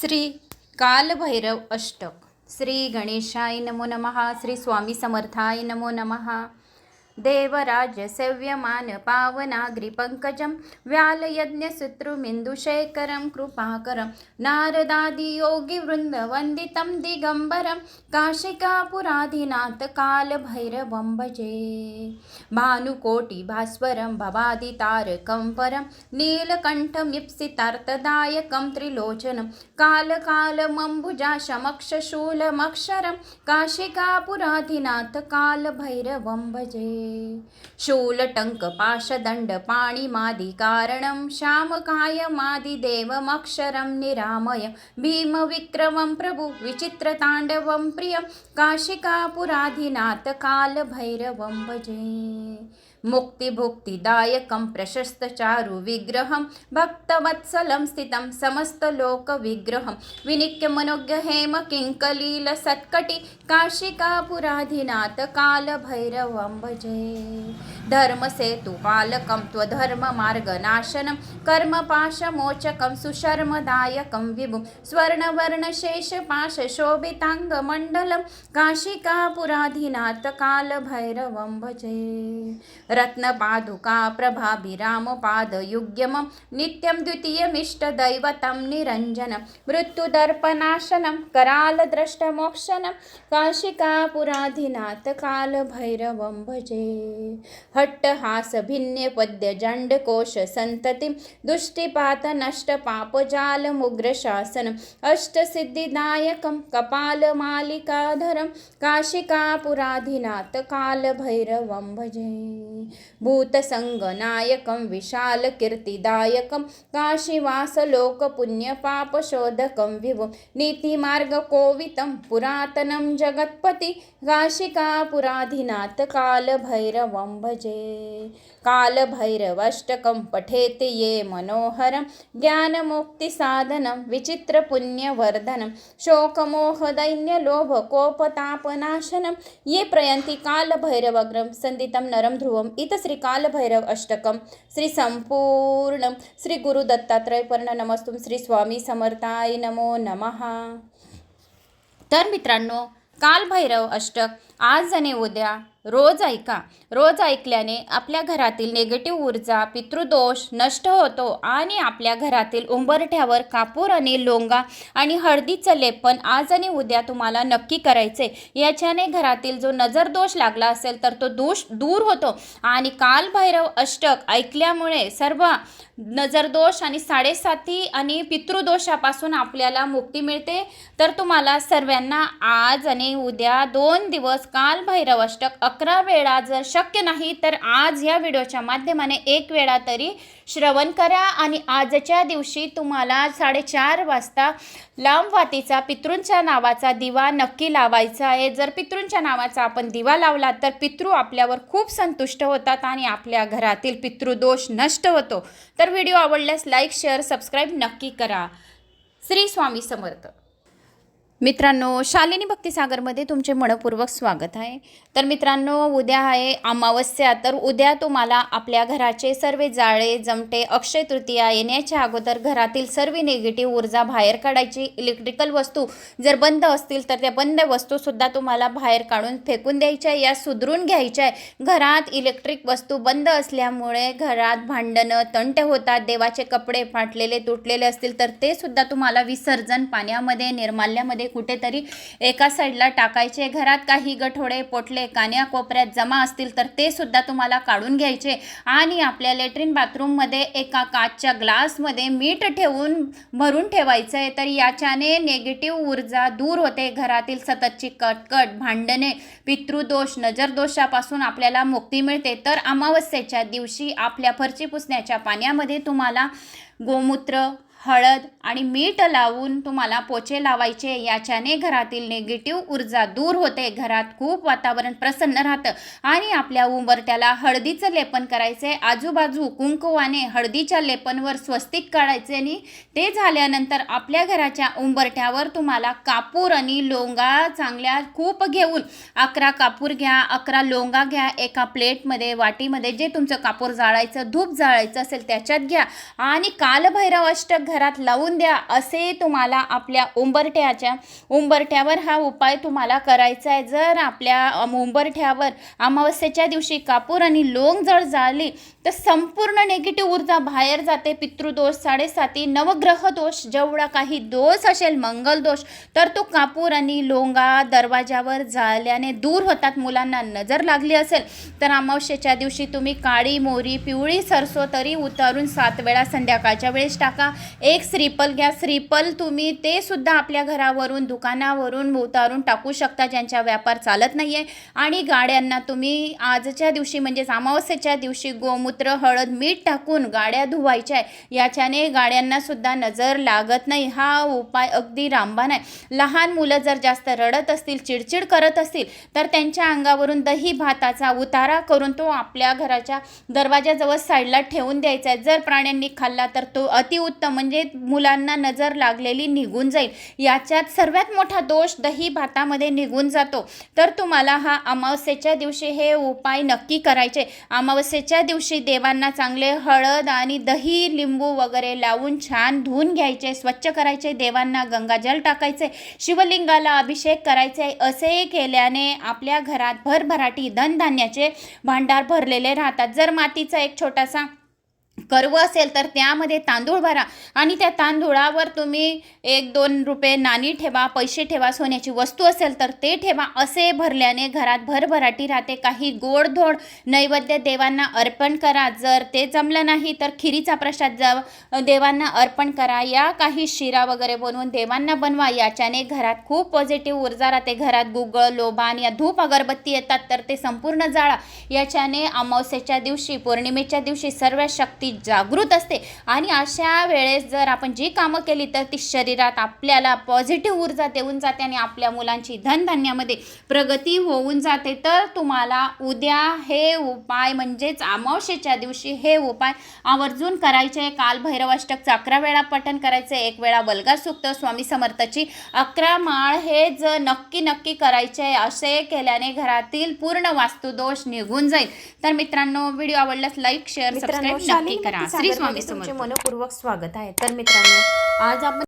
श्री कालभैरव अष्टक. श्री गणेशाय नमो नमः. श्री स्वामी समर्थाय नमो नमः. देवराज सेव्यमान पावनाग्रिपङ्कजं व्यालयज्ञशत्रुमिन्दुशेखरं कृपाकरं नारदादियोगिवृन्दवन्दितं दिगम्बरं काशिकापुराधिनाथ कालभैरवं भजे। भानुकोटिभास्वरं भवादितारकं परं नीलकण्ठमिप्सितार्थदायकं त्रिलोचनं कालकालमम्बुजाशमक्षशूलमक्षरं काशिकापुराधिनाथ कालभैरवं भजे। शूलटङ्कपाशदण्डपाणिमादिकारणं श्यामकायमादिदेवमक्षरं निरामय भीमविक्रमं प्रभु विचित्रताण्डवं प्रियं काशिकापुराधिनाथकालभैरवं भजे। मुक्तिभुक्तिदायकं प्रशस्तचारुविग्रहं भक्तवत्सलं स्थितं समस्तलोकविग्रहं विनिक्यमनोज्ञहेम किङ्कलीलसत्कटि काशिकापुराधिनाथ कालभैरवं भजे। धर्मसेतुपालकं त्वधर्ममार्गनाशनं कर्मपाशमोचकं सुशर्मदायकं विभुं। स्वर्णवर्णशेषपाशशोभिताङ्गमण्डलं काशिकापुराधिनाथ कालभैरवं भजे। रत्नपादुका प्रभाभिरामपादयुग्यमं नित्यं द्वितीयमिष्टदैवतं निरञ्जनं मृत्युदर्पनाशनं करालद्रष्टमोक्षनं काशिकापुराधिनाथ कालभैरवं भजे। हट्टहासभिन्यपद्यजण्डकोशसन्ततिं दुष्टिपातनष्टपापजालमुग्रशासनम् अष्टसिद्धिदायकं कपालमालिकाधरं काशिकापुराधिनाथ कालभैरवं भजे। भूतसङ्गनायकं विशालकीर्तिदायकं काशीवासलोकपुण्यपापशोधकं विभुं नीतिमार्गकोवितं पुरातनं जगत्पति काशिकापुराधिनाथ कालभैरवं भजे। कालभैरवष्टकं पठेत् ये मनोहरं ज्ञानमुक्तिसाधनं विचित्रपुण्यवर्धनं शोकमोहदैन्यलोभकोपतापनाशनं। ये प्रयन्ति कालभैरवग्रं सन्दितं नरं अष्टकम इत श्रीकालभैरव अष्टकं अष्टकम। श्री नमस्तुं। श्री स्वामी समर्थाय नमो नमः। तर मित्रांनो कालभैरव अष्टक आज आणि उद्या रोज ऐका. रोज ऐकल्याने आपल्या घरातील निगेटिव्ह ऊर्जा पितृदोष नष्ट होतो आणि आपल्या घरातील उंबरठ्यावर कापूर आणि लोंगा आणि हळदीचं लेपन आज आणि उद्या तुम्हाला नक्की करायचे. याच्याने घरातील जो नजरदोष लागला असेल तर तो दोष दूर होतो. आणि कालभैरव अष्टक ऐकल्यामुळे सर्व नजरदोष आणि साडेसाती आणि पितृदोषापासून आपल्याला मुक्ती मिळते. तर तुम्हाला सर्वांना आज आणि उद्या दोन दिवस कालभैरव अष्टक अकरा वेळा जर शक्य नाही तर आज या व्हिडिओच्या माध्यमाने एक वेळा तरी श्रवण करा आणि आजच्या दिवशी तुम्हाला साडेचार वाजता लांब वातीचा पितृंच्या नावाचा दिवा नक्की लावायचा आहे. जर पितृंच्या नावाचा आपण दिवा लावला तर पितृ आपल्यावर खूप संतुष्ट होतात आणि आपल्या घरातील पितृदोष नष्ट होतो. तर व्हिडिओ आवडल्यास लाईक शेअर सबस्क्राईब नक्की करा. श्री स्वामी समर्थ. मित्रांनो शालिनी भक्तिसागरमध्ये तुमचे मनपूर्वक स्वागत आहे. तर मित्रांनो उद्या आहे अमावस्या. तर उद्या तुम्हाला आपल्या घराचे सर्व जाळे जमटे अक्षय तृतीया येण्याच्या अगोदर घरातील सर्व निगेटिव्ह ऊर्जा बाहेर काढायची. इलेक्ट्रिकल वस्तू जर बंद असतील तर त्या बंद वस्तूसुद्धा तुम्हाला बाहेर काढून फेकून द्यायच्या या सुधरून घ्यायच्या आहे. घरात इलेक्ट्रिक वस्तू बंद असल्यामुळे घरात भांडणं तंटे होतात. देवाचे कपडे फाटलेले तुटलेले असतील तर ते सुद्धा तुम्हाला विसर्जन पाण्यामध्ये निर्माल्यामध्ये कुठेतरी एका साईडला टाकायचे. घरात काही गठोडे पोटले कान्या कोपऱ्यात जमा असतील तर ते सुद्धा तुम्हाला काढून घ्यायचे. आणि आपल्या लेट्रिन बाथरूममध्ये एका काचच्या ग्लासमध्ये मीठ ठेवून भरून ठेवायचं. आहे तर याच्याने नेगेटिव्ह ऊर्जा दूर होते. घरातील सततची कटकट भांडणे पितृदोष नजरदोषापासून आपल्याला मुक्ती मिळते. तर अमावस्येच्या दिवशी आपल्या फरची पुसण्याच्या पाण्यामध्ये तुम्हाला गोमूत्र हळद आणि मीठ लावून तुम्हाला पोचे लावायचे याच्याने घरातील निगेटिव्ह ऊर्जा दूर होते. घरात खूप वातावरण प्रसन्न राहतं. आणि आपल्या उंबरट्याला हळदीचं लेपन करायचे आजूबाजू कुंकुवाने हळदीच्या लेपनवर स्वस्तिक काढायचे आणि ते झाल्यानंतर आपल्या घराच्या उंबरठ्यावर तुम्हाला कापूर आणि लोंगा चांगल्या खूप घेऊन अकरा कापूर घ्या अकरा लोंगा घ्या एका प्लेटमध्ये वाटीमध्ये जे तुमचं कापूर जाळायचं धूप जाळायचं असेल त्याच्यात घ्या. आणि कालभैरव अष्टक घरात लावून द्या असे तुम्हाला आपल्या उंबरठ्याच्या उंबरठ्यावर हा उपाय तुम्हाला करायचा आहे. जर आपल्या उंबरठ्यावर अमावस्येच्या दिवशी कापूर आणि लोंग जर जाळली तर संपूर्ण नेगेटिव्ह ऊर्जा बाहेर जाते. पितृदोष साडेसाती नवग्रह दोष जेवढा काही दोष असेल मंगल दोष तर तो कापूर आणि लोंगा दरवाजावर जाळल्याने दूर होतात. मुलांना नजर लागली असेल तर अमावस्येच्या दिवशी तुम्ही काळी मोरी पिवळी सरसो तरी उतारून सात वेळा संध्याकाळच्या वेळेस टाका. एक श्रीपल घ्या. श्रीपल तुम्ही ते सुद्धा आपल्या घरावरून दुकानावरून उतारून टाकू शकता ज्यांचा व्यापार चालत नाही आहे आणि गाड्यांना तुम्ही आजच्या दिवशी म्हणजेच अमावस्येच्या दिवशी गोमूत्र हळद मीठ टाकून गाड्या धुवायच्या आहे. याच्याने गाड्यांना सुद्धा नजर लागत नाही. हा उपाय अगदी रामबाण आहे. लहान मुलं जर जास्त रडत असतील चिडचिड करत असतील तर त्यांच्या अंगावरून दही भाताचा उतारा करून तो आपल्या घराच्या दरवाजाजवळ साईडला ठेवून द्यायचा आहे. जर प्राण्यांनी खाल्ला तर तो अतिउत्तम म्हणजे मुलांना नजर लागलेली निघून जाईल. याच्यात सर्वात मोठा दोष दही भातामध्ये निघून जातो. तर तुम्हाला हा अमावस्येच्या दिवशी हे उपाय नक्की करायचे. अमावस्येच्या दिवशी देवांना चांगले हळद आणि दही लिंबू वगैरे लावून छान धुवून घ्यायचे स्वच्छ करायचे देवांना गंगाजल टाकायचे शिवलिंगाला अभिषेक करायचे असे केल्याने आपल्या घरात भरभराटी धनधान्याचे भांडार भरलेले राहतात. जर मातीचा एक छोटासा कर्व असेल तर त्यामध्ये तांदूळ भरा. आणि त्या तांदूळावर तुम्ही एक दोन रुपये नाणी ठेवा पैसे ठेवा सोन्याची वस्तू असेल तर ते ठेवा. असे भरल्याने घरात भरभराटी राहते. काही गोडधोड नैवेद्य देवांना अर्पण करा. जर ते जमलं नाही तर खिरीचा प्रसाद ज देवांना अर्पण करा. या काही शिरा वगैरे बनवून देवांना बनवा. याच्याने घरात खूप पॉझिटिव्ह ऊर्जा राहते. घरात गुगळ लोबान या धूप अगरबत्ती येतात तर ते संपूर्ण जाळा. याच्याने अमावस्येच्या दिवशी पौर्णिमेच्या दिवशी सर्व शक्ती जागृत असते. आणि अशा वेळेस जर आपण जी कामं केली तर ती शरीरात आपल्याला पॉझिटिव्ह ऊर्जा देऊन जाते आणि आपल्या मुलांची धनधान्यामध्ये प्रगती होऊन जाते. तर तुम्हाला उद्या हे उपाय म्हणजेच अमावस्येच्या दिवशी हे उपाय आवर्जून करायचे. काल भैरवाष्टकचं अकरा वेळा पठण करायचे एक वेळा बलगा सुक्त स्वामी समर्थाची अकरा माळ हे ज नक्की नक्की करायचे असे केल्याने घरातील पूर्ण वास्तुदोष निघून जाईल. तर मित्रांनो व्हिडिओ आवडल्यास लाईक शेअर सबस्क्राईब नक्की करा. श्री स्वामी तुमचे मनपूर्वक स्वागत आहे. तर मित्रांनो आज आपण